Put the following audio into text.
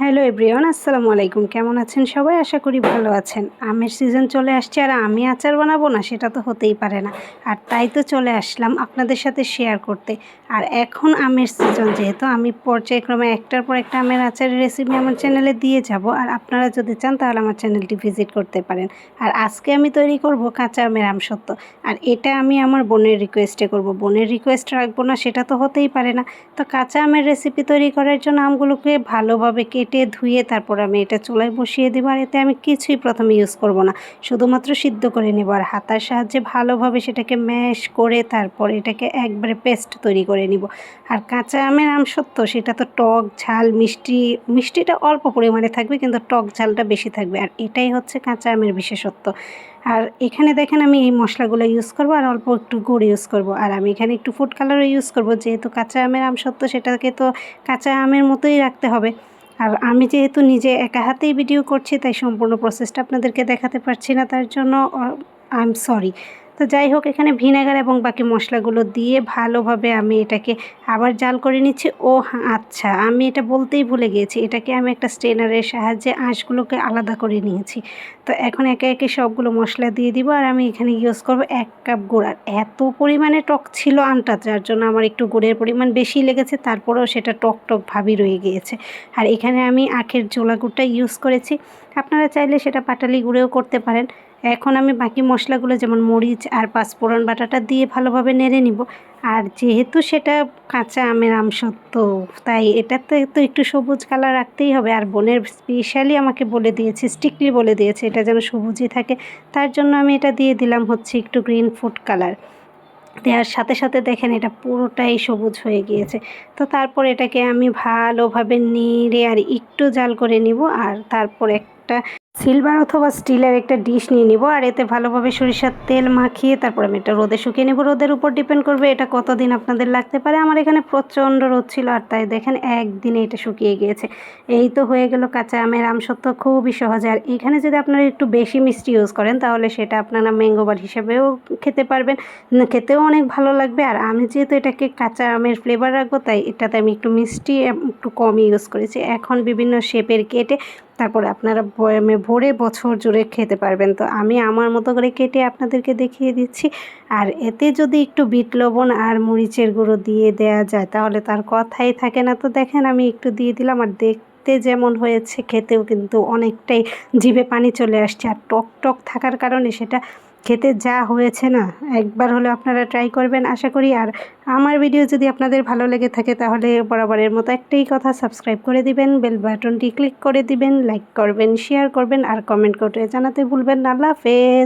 Hello everyone, আসসালামু আলাইকুম। কেমন আছেন সবাই? আশা করি ভালো আছেন। আমের সিজন চলে আসছে আর আমি আচার বানাবো না, সেটা তো হতেই পারে না। আর তাই তো চলে আসলাম আপনাদের সাথে শেয়ার করতে। আর এখন আমের সিজন যেহেতু আমি পর্যায়ক্রমে একটার পর একটা আমের আচারের রেসিপি আমার চ্যানেলে দিয়ে যাব। আর আপনারা যদি চান, তাহলে আমার চ্যানেলটি ভিজিট করতে পারেন। আর আজকে আমি তৈরি করব কাঁচা আমের আমসত্ত্ব আর এটা আমি আমার বোনের রিকোয়েস্টে করব। বোনের রিকোয়েস্ট রাখব না, সেটা তো হতেই পারে না। তো কাঁচা আমের রেসিপি তৈরি করার জন্য আমগুলোকে ভালোভাবে কেটে ধুয়ে তারপর আমি এটা চুলায় বসিয়ে দেবো। আর এতে আমি কিছুই প্রথমে ইউজ করব না। শুধুমাত্র সিদ্ধ করে নেব। আর হাতার সাহায্যে ভালোভাবে সেটাকে ম্যাশ করে তারপর এটাকে একবারে পেস্ট তৈরি করে নিব। আর কাঁচা আমের আমসত্ত্ব সেটা তো টক ঝাল, মিষ্টি, মিষ্টিটা অল্প পরিমাণে থাকবে কিন্তু টক ঝালটা বেশি থাকবে। আর এটাই হচ্ছে কাঁচা আমের বিশেষত্ব। আর এখানে দেখেন আমি এই মশলাগুলো ইউজ করব আর অল্প একটু গুড় ইউজ করব। আর আমি এখানে একটু ফুড কালারও ইউজ করব। যেহেতু কাঁচা আমের আমসত্ত্ব সেটাকে তো কাঁচা আমের মতোই রাখতে হবে। আর আমি যেহেতু নিজে একা হাতেই ভিডিও করছি, তাই সম্পূর্ণ প্রসেসটা আপনাদেরকে দেখাতে পারছি না, তার জন্য আই এম সরি তো যাই হোক, এখানে ভিনেগার এবং বাকি মশলাগুলো দিয়ে ভালোভাবে আমি এটাকে আবার জাল করে নিচ্ছি। ও আচ্ছা আমি এটা বলতেই ভুলে গিয়েছি। এটাকে আমি একটা স্ট্রেনারের সাহায্যে আঁশগুলোকে আলাদা করে নিয়েছি। তো এখন একে একে সবগুলো মশলা দিয়ে দিব আর আমি এখানে ইউজ করব এক কাপ গুড়। আর এত পরিমাণে টক ছিল আমটা যার জন্য আমার একটু গুড়ের পরিমাণ বেশি লেগেছে, তারপরেও সেটা টক টক ভাবই রয়ে গিয়েছে। আর এখানে আমি আখের জোলা গুড়টা ইউজ করেছি। আপনারা চাইলে সেটা পাটালি গুঁড়েও করতে পারেন। এখন আমি বাকি মশলাগুলো যেমন মরিচ আর পাঁচফোড়ন বাটাটা দিয়ে ভালোভাবে নেড়ে নিব। আর যেহেতু সেটা কাঁচা আমের আমসত্ত্ব তাই এটা তো একটু সবুজ কালার রাখতেই হবে। আর বোনের স্পেশালি আমাকে বলে দিয়েছে স্ট্রিক্টলি বলে দিয়েছে এটা যেন সবুজই থাকে। তার জন্য আমি এটা দিয়ে দিলাম হচ্ছে একটু গ্রিন ফুড কালার দেওয়ার সাথে সাথে দেখেন এটা পুরোটাই সবুজ হয়ে গিয়েছে। তো তারপর এটাকে আমি ভালোভাবে নেড়ে আর একটু জাল করে নিব। আর তারপর একটা সিলভার অথবা স্টিলের একটা ডিশ নিয়ে নিব, আর এতে ভালোভাবে সরিষার তেল মাখিয়ে তারপর আমি এটা রোদে শুকিয়ে নেব। রোদের উপর ডিপেন্ড করবে এটা কতদিন আপনাদের লাগতে পারে। আমার এখানে প্রচণ্ড রোদ ছিল, আর তাই দেখেন একদিনে এটা শুকিয়ে গিয়েছে। এই তো হয়ে গেল কাঁচা আমের আমসত্ত্ব খুবই সহজে। আর এখানে যদি আপনারা একটু বেশি মিষ্টি ইউজ করেন, তাহলে সেটা আপনারা ম্যাঙ্গোবার হিসেবেও খেতে পারবেন। খেতেও অনেক ভালো লাগবে। আর আমি যেহেতু এটাকে কাঁচা আমের ফ্লেভার রাখব, তাই এটাতে আমি একটু মিষ্টি একটু কম ইউজ করেছি। এখন বিভিন্ন শেপের কেটে তারপরে আপনারা বয়ামে ভরে বছর জুড়ে খেতে পারবেন। তো আমি আমার মতো করে কেটে আপনাদেরকে দেখিয়ে দিচ্ছি। আর এতে যদি একটু বিট লবণ আর মরিচের গুঁড়ো দিয়ে দেয়া যায়, তাহলে তার কথাই থাকে না। তো দেখেন আমি একটু দিয়ে দিলাম আর দেখতে যেমন হয়েছে, খেতেও কিন্তু অনেকটাই জিভে পানি চলে আসছে। আর টক টক থাকার কারণে সেটা খেতে যা হয়েছে না, একবার হলে আপনারা ট্রাই করবেন, আশা করি। আর আমার ভিডিও যদি আপনাদের ভালো লেগে থাকে, তাহলে বরাবরের মতো একটাই কথা সাবস্ক্রাইব করে দিবেন বেল বাটনটি ক্লিক করে দিবেন লাইক করবেন শেয়ার করবেন, আর কমেন্ট করে জানাতে ভুলবেন না। আল্লাহ হাফেজ।